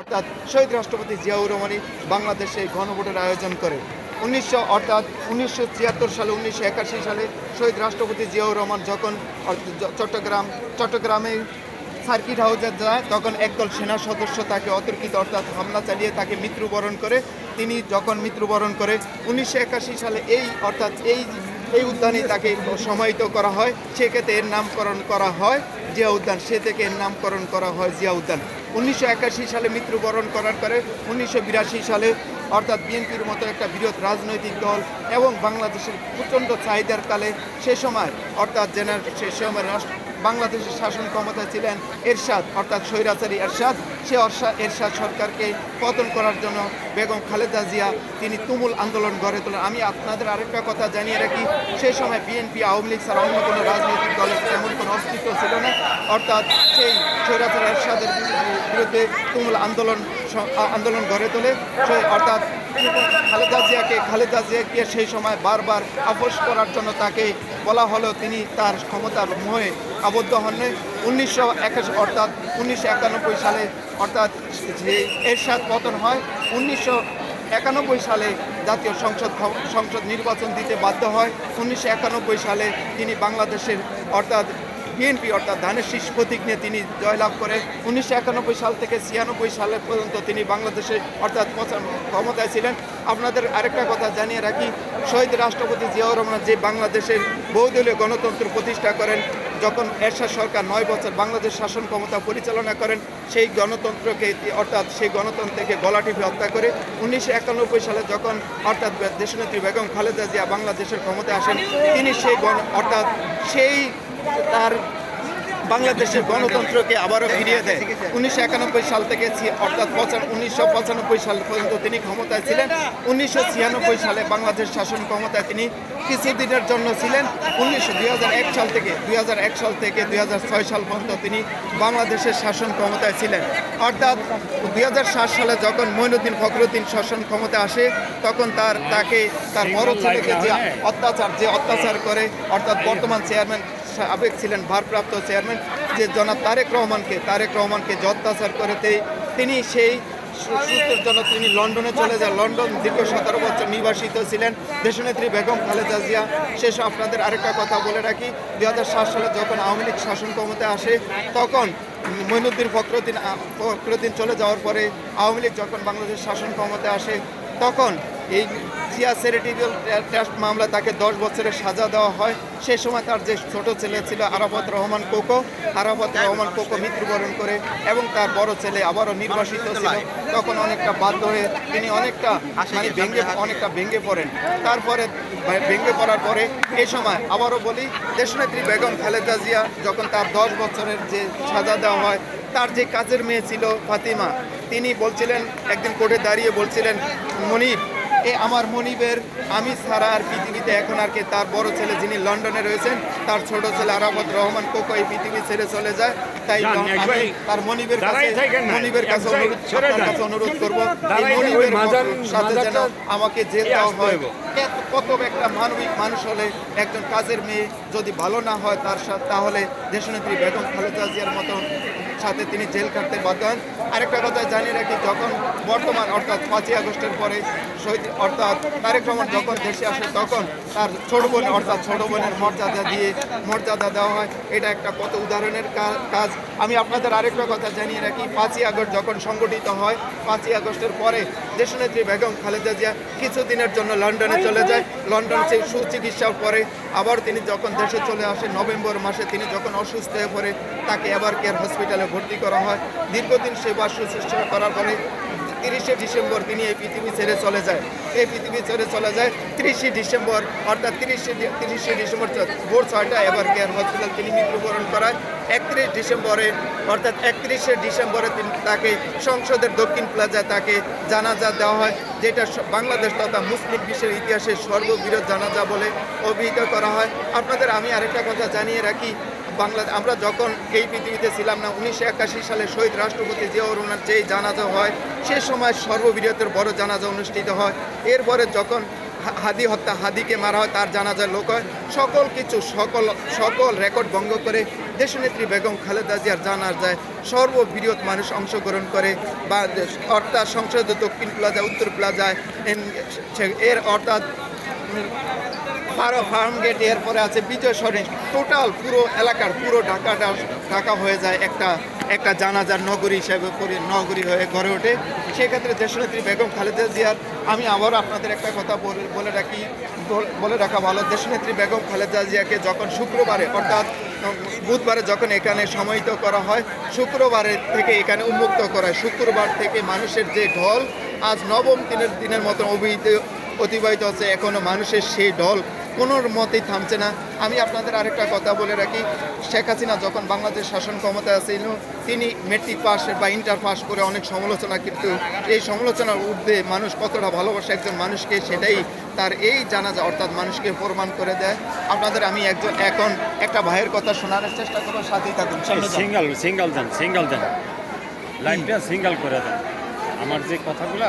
অর্থাৎ শহীদ রাষ্ট্রপতি জিয়াউর রহমানই বাংলাদেশে গণভোটের আয়োজন করে। উনিশশো, অর্থাৎ উনিশশো ছিয়াত্তর সালে, উনিশশো একাশি সালে শহীদ রাষ্ট্রপতি জিয়াউর রহমান যখন চট্টগ্রাম, চট্টগ্রামে সার্কিট হাউসে যায়, তখন একদল সেনা সদস্য তাকে অতর্কিত, অর্থাৎ হামলা চালিয়ে তাকে মৃত্যুবরণ করে। তিনি যখন মৃত্যুবরণ করে, উনিশশো একাশি সালে এই, অর্থাৎ এই এই উদ্যানে তাকে সমাহিত করা হয়। সেক্ষেত্রে এর নামকরণ করা হয় জিয়া উদ্যান। সে থেকে এর নামকরণ করা হয় জিয়া উদ্যান। উনিশশো একাশি সালে মৃত্যুবরণ করার পরে উনিশশো বিরাশি সালে অর্থাৎ বিএনপির মতো একটা বৃহৎ রাজনৈতিক দল এবং বাংলাদেশের প্রচণ্ড চাহিদার কালে সে সময়, অর্থাৎ জেনারেল সে সময় রাষ্ট্র, বাংলাদেশের শাসন ক্ষমতায় ছিলেন এরশাদ, অর্থাৎ স্বৈরাচারী এরশাদ। সে এরশাদ সরকারকে পতন করার জন্য বেগম খালেদা জিয়া, তিনি তুমুল আন্দোলন গড়ে তোলেন। আমি আপনাদের আরেকটা কথা জানিয়ে রাখি সেই সময় বিএনপি, আওয়ামী লীগ ছাড়া অন্য কোনো রাজনৈতিক দলের তেমন কোনো অস্তিত্ব ছিল না। অর্থাৎ সেই স্বৈরাচার এরশাদের বিরুদ্ধে তুমুল আন্দোলন আন্দোলন গড়ে তোলে। অর্থাৎ খালেদা জিয়াকে খালেদা জিয়াকে সেই সময় বারবার আপোষ করার জন্য তাকে বলা হলো তিনি তার ক্ষমতার মোহে আবদ্ধ হন উনিশশো একাশি অর্থাৎ উনিশশো একানব্বই সালে অর্থাৎ যে এরশাদ পতন হয়, উনিশশো একানব্বই সালে জাতীয় সংসদ সংসদ নির্বাচন দিতে বাধ্য হয়। উনিশশো একানব্বই সালে তিনি বাংলাদেশের অর্থাৎ বিএনপি অর্থাৎ ধানের শীষ প্রতীক নিয়ে তিনি জয়লাভ করে উনিশশো একানব্বই সাল থেকে ছিয়ানব্বই সাল পর্যন্ত তিনি বাংলাদেশে অর্থাৎ ক্ষমতায় ছিলেন। আপনাদের আরেকটা কথা জানিয়ে রাখি, শহীদ রাষ্ট্রপতি জিয়াউর রহমান যে বাংলাদেশের বহুদলীয় গণতন্ত্র প্রতিষ্ঠা করেন, যখন এরশাদ সরকার নয় বছর বাংলাদেশ শাসন ক্ষমতা পরিচালনা করেন, সেই গণতন্ত্রকে অর্থাৎ সেই গণতন্ত্রকে গলা টিপে হত্যা করে উনিশশো একানব্বই সালে যখন অর্থাৎ দেশনেত্রী বেগম খালেদা জিয়া বাংলাদেশের ক্ষমতায় আসেন, তিনি সেই অর্থাৎ সেই তার বাংলাদেশের গণতন্ত্রকে আবারও ফিরিয়ে দেয়। উনিশশো একানব্বই সাল থেকে অর্থাৎ উনিশশো পঁচানব্বই সাল পর্যন্ত তিনি ক্ষমতায় ছিলেন। উনিশশো ছিয়ানব্বই সালে বাংলাদেশ শাসন ক্ষমতায় তিনি কিছুদিনের জন্য ছিলেন। উনিশশো দুই এক সাল থেকে দুই এক সাল থেকে দুই ছয় সাল পর্যন্ত তিনি বাংলাদেশের শাসন ক্ষমতায় ছিলেন। অর্থাৎ দুই হাজার সাত সালে যখন মঈনুদ্দিন ফখরুদ্দিন শাসন ক্ষমতা আসে, তখন তার তাকে তার বড় ছেলেকে যে অত্যাচার যে অত্যাচার করে, অর্থাৎ বর্তমান চেয়ারম্যান সাবেক ছিলেন ভারপ্রাপ্ত চেয়ারম্যান যে জনাব তারেক রহমানকে তারেক রহমানকে যে অত্যাচার করে তিনি সেই সুস্থের জন্য তিনি লন্ডনে চলে যান। লন্ডন দীর্ঘ সতেরো বছর নির্বাসিত ছিলেন দেশনেত্রী বেগম খালেদা জিয়া। শেষ আপনাদের আরেকটা কথা বলে রাখি দু হাজার সাত সালে যখন আওয়ামী লীগ শাসন ক্ষমতায় আসে, তখন মঈনুদ্দিন ফখরুদ্দিন ফখরুদ্দিন চলে যাওয়ার পরে আওয়ামী লীগ যখন বাংলাদেশ শাসন ক্ষমতায় আসে তখন এই জিয়া চ্যারিটেবল ট্রাস্ট মামলা তাকে দশ বছরের সাজা দেওয়া হয় সেই সময় তার যে ছোট ছেলে ছিল আরাফত রহমান কোকো আরাফত রহমান কোকো মৃত্যুবরণ করে এবং তার বড় ছেলে আবারও নির্বাসিত ছিল। তখন অনেকটা বাধ্য হয়ে তিনি অনেকটা মানে ভেঙে অনেকটা ভেঙে পড়েন। তারপরে ভেঙে পড়ার পরে এই সময় আবারও বলি দেশনেত্রী বেগম খালেদা জিয়া যখন তার দশ বছরের যে সাজা দেওয়া হয় তার যে কাজের মেয়ে ছিল ফাতিমা তিনি বলছিলেন একদিন কোর্টে দাঁড়িয়ে বলছিলেন মনিব এ আমার মনিবের আমি ছাড়া আর পৃথিবীতে এখন আর কে তার বড় ছেলে যিনি লন্ডনে রয়েছেন তার ছোট ছেলে আরামত রহমান কোকো এই পৃথিবী ছেড়ে চলে যায় তাই তার মনিবের কাছে। মনিবের কাছে অনুরোধ। কাছে অনুরোধ করব মনিবের সাথে যেন আমাকে দেওয়া হয় কত একটা মানবিক মানুষ হলে একজন কাজের মেয়ে যদি ভালো না হয় তার সাথে তাহলে দেশনেত্রী বেগম খালেদা জিয়ার মতো সাথে তিনি জেল কাটতে বাধ্য হন। আরেকটা কথা জানিয়ে রাখি, যখন বর্তমান, অর্থাৎ পাঁচই আগস্টের পরে শহীদ, অর্থাৎ তারেক রহমান যখন দেশে আসে, তখন তার ছোট বোন অর্থাৎ ছোট বোনের মর্যাদা দিয়ে মর্যাদা দেওয়া হয়। এটা একটা কত উদাহরণের কাজ। আমি আপনাদের আরেকটা কথা জানিয়ে রাখি, পাঁচই আগস্ট যখন সংগঠিত হয়, পাঁচই আগস্টের পরে দেশনেত্রী বেগম খালেদা জিয়া কিছুদিনের জন্য লন্ডনে চলে যায়। লন্ডন সেই সুচিকিৎসার পরে আবার তিনি যখন দেশে চলে আসে, নভেম্বর মাসে তিনি যখন অসুস্থ হয়ে পড়ে, তাকে এবার কেয়ার হসপিটালে ভর্তি করা হয়। দীর্ঘদিন সেবা শুশ্রূষা করার পরে তিরিশে ডিসেম্বর তিনি এই পৃথিবী ছেড়ে চলে যায়। এই পৃথিবী ছেড়ে চলে যায় তিরিশে ডিসেম্বর, অর্থাৎ তিরিশে তিরিশে ডিসেম্বর ভোর ছয়টা এবার কেয়ার হসপিটাল তিনি মৃত্যুবরণ করায়। একত্রিশ ডিসেম্বরে, অর্থাৎ একত্রিশে ডিসেম্বরে তিনি তাকে সংসদের দক্ষিণ প্লাজায় তাকে জানাজা দেওয়া হয়, যেটা বাংলাদেশ তথা মুসলিম বিশ্বের ইতিহাসে সর্ববৃহৎ জানাজা বলে অভিহিত করা হয়। আপনাদের আমি আরেকটা কথা জানিয়ে রাখি বাংলা আমরা যখন এই পৃথিবীতে ছিলাম না, উনিশশো একাশি সালে শহীদ রাষ্ট্রপতি জিয়াউর রহমান যেই জানাজা হয়, সে সময় সর্ববৃহতের বড় জানাজা অনুষ্ঠিত হয়। এরপরে যখন হাদি হত্যা, হাদিকে মারা হয়, তার জানাজার লোক হয়। সকল কিছু, সকল সকল রেকর্ড ভঙ্গ করে দেশনেত্রী বেগম খালেদা জিয়ার জানা যায় সর্ববৃহৎ মানুষ অংশগ্রহণ করে বা অর্থাৎ সংসদ দক্ষিণ প্লাজা উত্তর প্লাজায় এর অর্থাৎ ফারো ফার্ম গেট এরপরে আছে বিজয় সরেন। টোটাল পুরো এলাকার পুরো ঢাকাটা, ঢাকা হয়ে যায় একটা একটা জানাজার নগরী হিসেবে করে নগরী হয়ে গড়ে ওঠে। সেক্ষেত্রে দেশনেত্রী বেগম খালেদা জিয়ার, আমি আবারও আপনাদের একটা কথা বলে- রাখি, বলে রাখা ভালো, দেশনেত্রী বেগম খালেদা জিয়াকে যখন শুক্রবারে, অর্থাৎ বুধবারে যখন এখানে সমাহিত করা হয় শুক্রবারের থেকে এখানে উন্মুক্ত করা হয়। শুক্রবার থেকে মানুষের যে ঢল, আজ নবম দিনের দিনের মতো অভিহিত অতিবাহিত হচ্ছে এখনও মানুষের সেই ঢল। কোনো মতেই থামছে না। আমি আপনাদের আরেকটা কথা বলে রাখি। শেখ হাসিনা যখন বাংলাদেশ শাসন ক্ষমতায় ছিল তিনি মেট্রিক পাস বা ইন্টার পাস করে অনেক সমালোচনা কিন্তু এই সমালোচনার ঊর্ধ্বে মানুষ কতটা ভালোবাসে একজন মানুষকে সেটাই তার এই জানা জানাজা অর্থাৎ মানুষকে প্রমাণ করে দেয়। আপনাদের আমি একজন এখন একটা ভাইয়ের কথা শোনার চেষ্টা করব সাথেই থাকুন। সিঙ্গেল সিঙ্গেল দেন সিঙ্গেল দেন। লাইনটা সিঙ্গেল করে দেন। আমার যে কথাগুলো